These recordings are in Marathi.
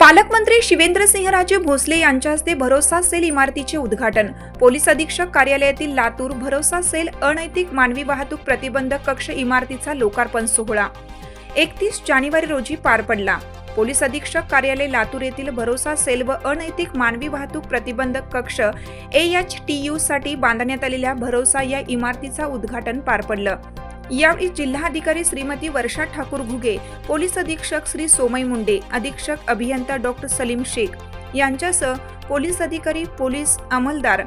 पालकमंत्री शिवेंद्रसिंहराजे भोसले यांच्या हस्ते भरोसा सेल इमारतीचे उद्घाटन. पोलीस अधीक्षक कार्यालयातील लातूर भरोसा सेल अनैतिक मानवी वाहतूक प्रतिबंधक कक्ष इमारतीचा लोकार्पण सोहळा. एकतीस जानेवारी रोजी पार पडला. पोलीस अधीक्षक कार्यालय लातूर येथील भरोसा सेल व अनैतिक मानवी वाहतूक प्रतिबंधक कक्ष ए एच टी यू साठी बांधण्यात आलेल्या भरोसा या इमारतीचा उद्घाटन पार पडलं. यावेळी जिल्हाधिकारी श्रीमती वर्षा ठाकूर घुगे पोलीस अधीक्षक श्री सोमय मुंडे अधीक्षक अभियंता डॉक्टर सलीम शेख यांच्यासह पोलीस अधिकारी पोलीस अंमलदार.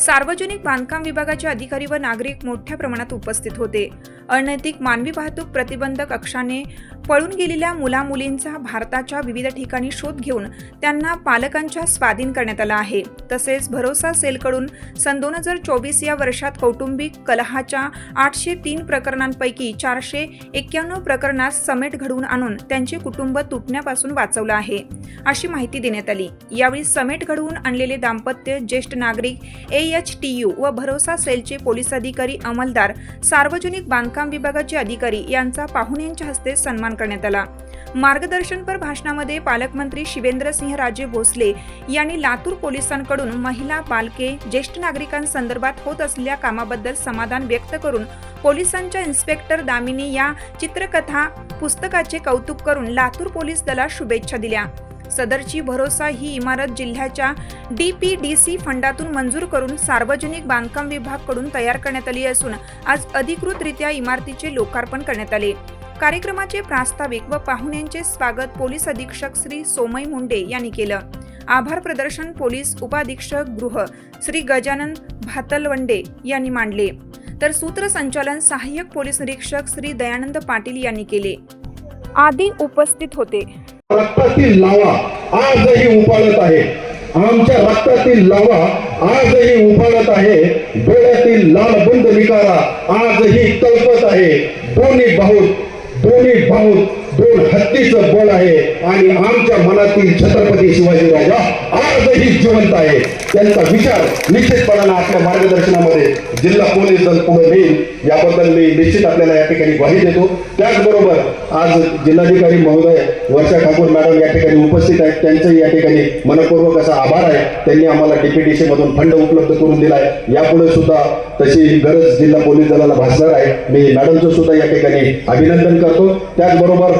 सार्वजनिक बांधकाम विभागाचे अधिकारी व नागरिक मोठ्या प्रमाणात उपस्थित होते. अनैतिक मानवी वाहतूक प्रतिबंधक कक्षाने पळून गेलेल्या मुलामुलींचा भारताच्या विविध ठिकाणी शोध घेऊन त्यांना पालकांच्या स्वाधीन करण्यात आला आहे. तसेच भरोसा सेलकडून सन दोन हजार चोवीस या वर्षात कौटुंबिक कलहाच्या आठशे तीन प्रकरणांपैकी चारशे एक्क्याण्णव प्रकरणात समेट घडवून आणून त्यांचे कुटुंब तुटण्यापासून वाचवलं आहे. अशी माहिती देण्यात आली. यावेळी समेट घडवून आणलेले दाम्पत्य ज्येष्ठ नागरिक ए एच टी यू व भरोसा सेलचे पोलीस अधिकारी अंमलदार सार्वजनिक बांधकाम विभागाचे अधिकारी यांचा पाहुण्यांच्या हस्ते सन्मान करण्यात आला. मार्गदर्शनपर भाषणामध्ये पालकमंत्री शिवेंद्रसिंह राजे भोसले यांनी लातूर पोलिसांकडून महिला बालके ज्येष्ठ नागरिकांसंदर्भात होत असलेल्या कामाबद्दल समाधान व्यक्त करून पोलिसांच्या इन्स्पेक्टर दामिनी या चित्रकथा पुस्तकाचे कौतुक करून लातूर पोलीस दलास शुभेच्छा दिल्या. सदरची भरोसा ही इमारत जिल्ह्याच्या डी पी डी सी फंडातून मंजूर करून सार्वजनिक बांधकाम विभागकडून तयार करण्यात आली असून आज अधिकृतरित्या इमारतीचे लोकार्पण करण्यात आले. कार्यक्रमाचे प्रास्ताविक व पाहुण्यांचे स्वागत पोलीस अधीक्षक श्री सोमय मुंडे यांनी केलं. आभार प्रदर्शन पोलीस उपाधीक्षक गृह श्री गजानन भातलवंडे यांनी मांडले. तर सूत्रसंचालन सहाय्यक पोलीस निरीक्षक श्री दयानंद पाटील यांनी केले. आदी उपस्थित होते. रक्तातील लावा आजही उपाळत आहे. आमच्या रक्तातील लावा आजही उपाळत आहे. डोळ्यातील लाल बंद निकारा आजही तळपत आहे. दोन्ही बहुत दोन्ही भाऊ दोन हत्तीचं बळ आहे आणि आमच्या मनातील छत्रपती शिवाजी राजा आजही जिवंत आहे. त्यांचा विचार निश्चितपणानं आपल्या मार्गदर्शनामध्ये जिल्हा पोलीस दल पुढे नेईल. याबद्दल मी निश्चित आपल्याला या ठिकाणी ग्वाही देतो. त्याचबरोबर आज जिल्हाधिकारी महोदय वर्षा ठाकूर मॅडम या ठिकाणी उपस्थित आहेत. त्यांचंही या ठिकाणी मनपूर्वक असा आभार आहे. त्यांनी आम्हाला डीपीडीसी मधून फंड उपलब्ध करून दिला आहे यापुढे सुद्धा तशी गरज जिल्हा पोलीस दलाला भासणार आहे. मी मॅडमचं सुद्धा या ठिकाणी अभिनंदन करतो. त्याचबरोबर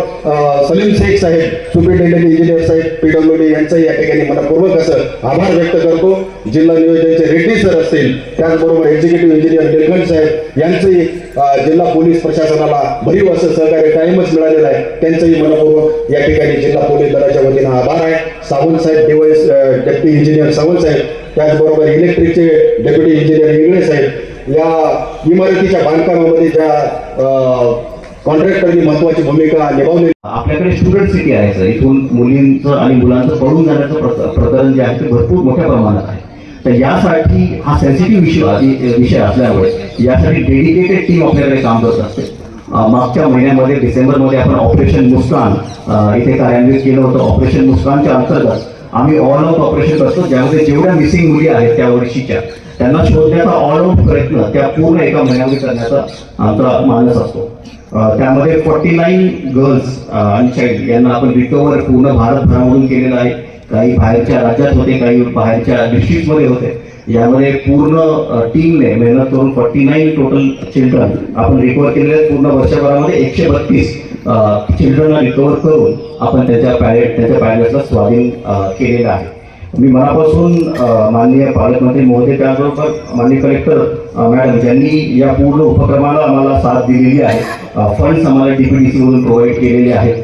सलीम शेख साहेब सुपरिटेंडंट इंजिनियर साहेब पीडब्ल्यूडी यांचंही या ठिकाणी मनपूर्वक असं आभार व्यक्त करतो. जिल्हा नियोजनचे रेड्डी सर असतील त्याचबरोबर एक्झिक्युटिव्ह इंजिनियर निलकंठ साहेब यांचंही जिल्हा पोलीस प्रशासनाला भरीव असं सहकार्य कायमच मिळालेलं आहे. त्यांचंही मनपूर्वक या ठिकाणी जिल्हा पोलीस दलाच्या वतीनं आभार आहे. सावंत साहेब डिवाइस डेप्टी इंजिनियर सावंत साहेब त्याचबरोबर इलेक्ट्रिकचे डेप्युटी इंजिनियर इंगळे साहेब या इमारतीच्या बांधकामामध्ये ज्या कॉन्ट्रॅक्टरची महत्वाची भूमिका निभावली आपल्याकडे स्टुडंट सिटी आहे सर. इथून मुलींचं आणि मुलांचं पळून जाण्याचं प्रकरण जे आहे ते भरपूर मोठ्या प्रमाणात आहे. तर यासाठी हा सेन्सिटिव्ह विषय विषय असल्यामुळे यासाठी डेडिकेटेड टीम आपल्याकडे काम करत असते. मागच्या महिन्यामध्ये डिसेंबरमध्ये आपण ऑपरेशन मुस्कान इथे कार्यान्वित केलं होतं. ऑपरेशन मुस्कानच्या अंतर्गत आम्ही ऑल आउट ऑपरेशन करतो. ज्यामध्ये जेवढ्या मिसिंग मुली आहेत त्या वर्षीच्या त्यांना शोधण्याचा ऑल आउट प्रयत्न त्या पूर्ण एका महिन्यामध्ये करण्याचा आमचा मानस असतो. त्यामध्ये फोर्टी नाईन गर्ल्स आणि चाइल्ड यांना आपण रिकवर पूर्ण भारतभरामधून केलेलं आहे. काही बाहेरच्या राज्यात होते काही बाहेरच्या डिस्ट्रिक्टमध्ये होते. यामध्ये पूर्ण टीमने मेहनत करून फोर्टी नाईन टोटल चिल्ड्रन आपण रिकवर केलेले पूर्ण वर्षभरामध्ये एकशे बत्तीस चिल्ड्रनला रिकवर करून आपण त्याच्या पॅरेट त्याच्या पॅरेटला स्वाधीन केलेला केलेलं आहे. मी मनापासून माननीय पालकमंत्री महोदय त्याचबरोबर माननीय कलेक्टर मॅडम ज्यांनी या पूर्ण उपक्रमाला आम्हाला साथ दिलेली आहे फंड्स आम्हाला डीपीडीसी मधून प्रोव्हाइड केलेले आहेत.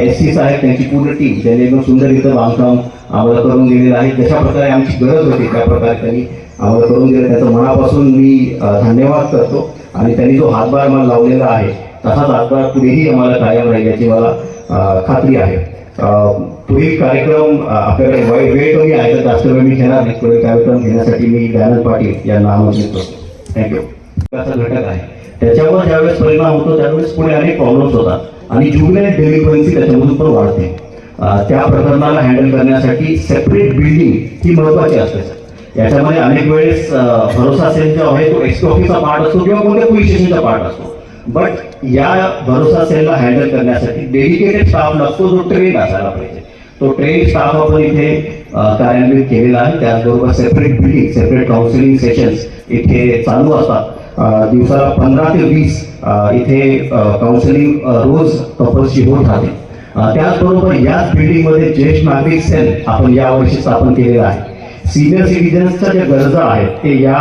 एस सी साहेब त्यांची पूर्ण टीम त्यांनी एकदम सुंदर इथं बांधकाम आम्हाला करून दिलेलं आहे. जशा प्रकारे आमची गरज होती त्या प्रकारे त्यांनी आम्हाला करून दिलं. त्याचं मनापासून मी धन्यवाद करतो. आणि त्यांनी जो हातभार मला लावलेला आहे तसाच हातभार पुढेही आम्हाला कायम राहील याची मला खात्री आहे. पुढील कार्यक्रम आपल्याकडे वेळ वेळ कमी आहे तर जास्त वेळ मी घेणार नाही पुढील कार्यक्रम घेण्यासाठी मी दयानंद पाटील यांना आमंत्रित करतो. थँक्यू असा घटक आहे. त्याच्यावर ज्यावेळेस परिणाम होतो त्यावेळेस पुढे अनेक प्रॉब्लेम्स होतात. आणि जुगले डेलिक्वन्सी त्याच्यामधून पण वाढते. त्या प्रकरणाला हँडल करण्यासाठी सेपरेट बिल्डिंग ही महत्वाची असते. सर याच्यामध्ये अनेक वेळेस भरोसा सेल जो आहे तो एक्स ऑफिसचा पार्ट असतो किंवा कोणत्या पोलीस स्टेशनचा पार्ट असतो. बट या भरोसा सेलला हँडल करण्यासाठी डेडिकेटेड स्टाफ नसतो जो ट्रेन असायला पाहिजे. तो ट्रेन स्टाफ आपण इथे कार्यान्वित केलेला आहे. त्याचबरोबर separate building separate counselling sessions इथे चालू असतात. दिवसाला पंधरा ते वीस इथे काउन्सिलिंग रोज कपल्सची होत राहते. त्याचबरोबर याच बिल्डिंगमध्ये ज्येष्ठ नागरिक सेल आपण यावर्षी स्थापन केलेलं आहे. सिनियर सिटीजन्सच्या ज्या गरजा आहेत ते या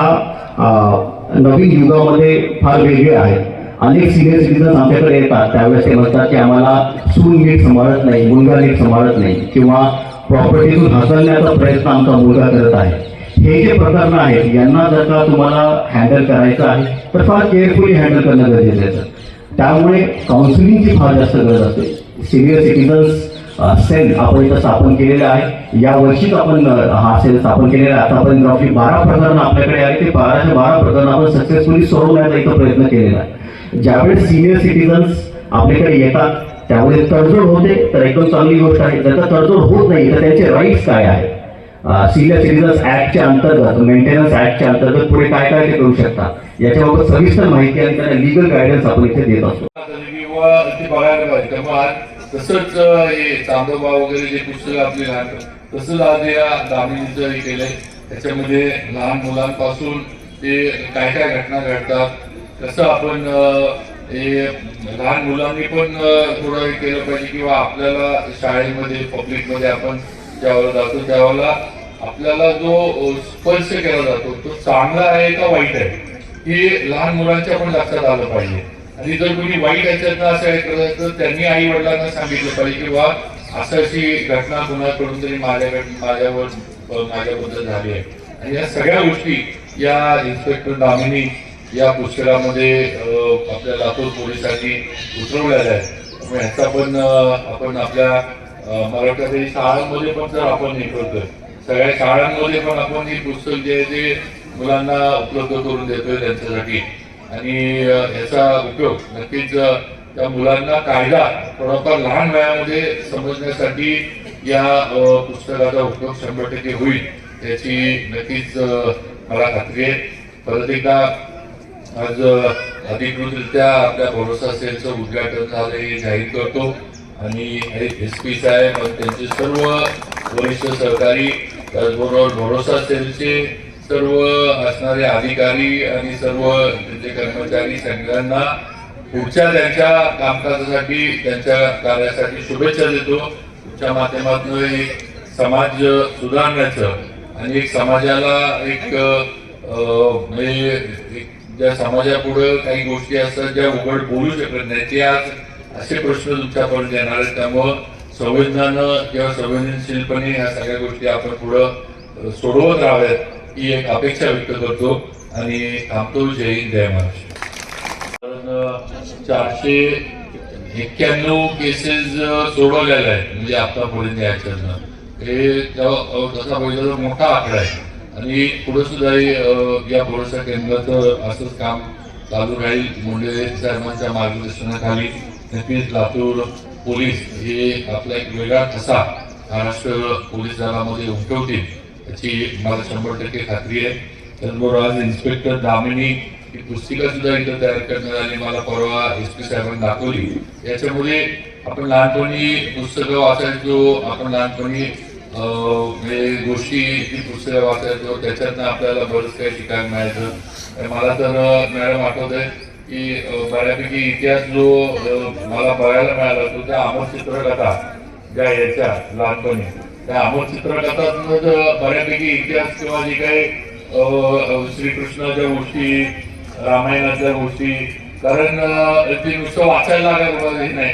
नवीन युगामध्ये फार वेगळे आहेत. अनेक सिनियर सिटीजन्स आमच्याकडे येतात. त्यावेळेस ते म्हणतात की आम्हाला सून नीट सांभाळत नाही मुलगा नीट सांभाळत नाही किंवा प्रॉपर्टीतून हकलण्याचा प्रयत्न आमचा मुलगा करत आहे. हे जे प्रकरण आहेत यांना जर का तुम्हाला हँडल करायचं आहे तर फार केअरफुली हँडल करणं गरजेचं आहे. त्यामुळे काउन्सिलिंगची फार जास्त गरज असते. सिनियर सिटीजन्स सेल आपण इथं स्थापन केलेलं आहे. या वर्षीच आपण हा सेल स्थापन केलेला आहे. आतापर्यंत रफली बारा प्रकरणं आपल्याकडे आली ते बाराच्या बारा प्रकरणं आपण सक्सेसफुली सोडवण्याचा इथं प्रयत्न केलेला आहे. ज्यावेळेस सिनियर सिटीजन्स आपल्याकडे येतात त्यामुळे तडजोड होते तर एकदम चांगली गोष्ट आहे. जर का तडजोड होत नाही तर त्यांचे राईट्स काय आहेत? सिनियर सिटीजन्स ऍक्टच्या अंतर्गत मेंटेनन्स ऍक्टच्या अंतर्गत पुढे काय काय ते करू शकतात? याच्याबाबत सविस्तर माहिती आणि त्यांना लिगल गायडन्स आपण इथे देत असतो. तसंच हे चांदोबा वगैरे जे पुस्तक आपली लहान तसंच आज या दामिनीचं हे केलंय. त्याच्यामध्ये लहान मुलांपासून ते काय काय घटना घडतात कसं आपण हे लहान मुलांनी पण थोडं केलं पाहिजे किंवा आपल्याला शाळेमध्ये पब्लिकमध्ये आपण ज्यावेळेला जातो त्यावेळेला आपल्याला जो स्पर्श केला जातो तो चांगला आहे का वाईट आहे हे लहान मुलांच्या पण लक्षात आलं पाहिजे. आणि जर कोणी वाईट याच्यातनं असं हे करत तर त्यांनी आई वडिलांना सांगितलं पाहिजे किंवा असं अशी घटना कुणाकडून तरी माझ्याकडे माझ्यावर माझ्याबद्दल झाली आहे. आणि या सगळ्या गोष्टी या इन्स्पेक्टर दामिनी या पुस्तकामध्ये आपल्या लातूर पोलिसांनी उतरवलेल्या आहेत त्यामुळे ह्याचा पण आपण आपल्या अ, मला वाटतं शाळांमध्ये पण जर आपण हे करतोय सगळ्या शाळांमध्ये पण आपण ही पुस्तक जे आहे ते मुलांना उपलब्ध करून देतोय त्यांच्यासाठी. आणि ह्याचा याचा उपयोग नक्कीच त्या मुलांना कायदा थोडाफार लहान वयामध्ये समजण्यासाठी या पुस्तकाचा उपयोग शंभर टक्के होईल याची नक्कीच मला खात्री आहे. परत एकदा आज अधिकृतरित्या आपल्या भरोसा सेलचं उद्घाटन झालं हे जाहीर करतो. आणि एस पी साहेब आणि त्यांचे सर्व वरिष्ठ सहकारी त्याचबरोबर भरोसा सेलचे सर्व असणारे अधिकारी आणि सर्व त्यांचे कर्मचारी सगळ्यांना पुढच्या त्यांच्या कामकाजासाठी त्यांच्या कार्यासाठी शुभेच्छा देतो. तुमच्या माध्यमातून एक समाज सुधारण्याचं आणि एक समाजाला एक म्हणजे एक ज्या समाजापुढं काही गोष्टी असतात ज्या उघड बोलू शकत नाही ते आज असे प्रश्न तुमच्यापर्यंत येणार आहेत. त्यामुळं संवेदनानं किंवा संवेदनशीलपणे ह्या सगळ्या गोष्टी आपण पुढं सोडवत राहाव्यात ही एक अपेक्षा व्यक्त करतो आणि थांबतो. जय हिंद जय महाराष्ट्र. कारण चारशे एक्क्याण्णव केसेस सोडवलेल्या आहेत. म्हणजे आतापर्यंत याच्यातनं हे तसा बघितलं तर मोठा आकडा आहे. आणि पुढे सुद्धा या भरोसा केंद्राचं असंच काम चालू राहील. मुंडे साहेबांच्या मार्गदर्शनाखाली नक्कीच लातूर पोलीस हे आपला एक वेगळा ठसा महाराष्ट्र पोलीस दलामध्ये उमटवतील याची मला शंभर टक्के खात्री आहे. त्याचबरोबर आज इन्स्पेक्टर दामिनी ही पुस्तिका सुद्धा इथं तयार करण्यात आली मला परवा एस पी साहेबांनी दाखवली. याच्यामुळे आपण लहानपणी पुस्तकं वाचायचो आपण लहानपणी गोष्टी ती पुस्तकं वाचायचो त्याच्यातनं आपल्याला बरंच काही शिकायला मिळायचं. मला तर मॅडम आठवत आहे की बऱ्यापैकी इतिहास जो मला बघायला मिळाला तो त्या अमर चित्रकथा ज्या याच्या लहानपणी. त्या अमर चित्रकथातनं जर बऱ्यापैकी इतिहास किंवा जे काही अं, श्रीकृष्णाच्या गोष्टी रामायणाच्या गोष्टी कारण ते नुसतं वाचायला लागायला नाही.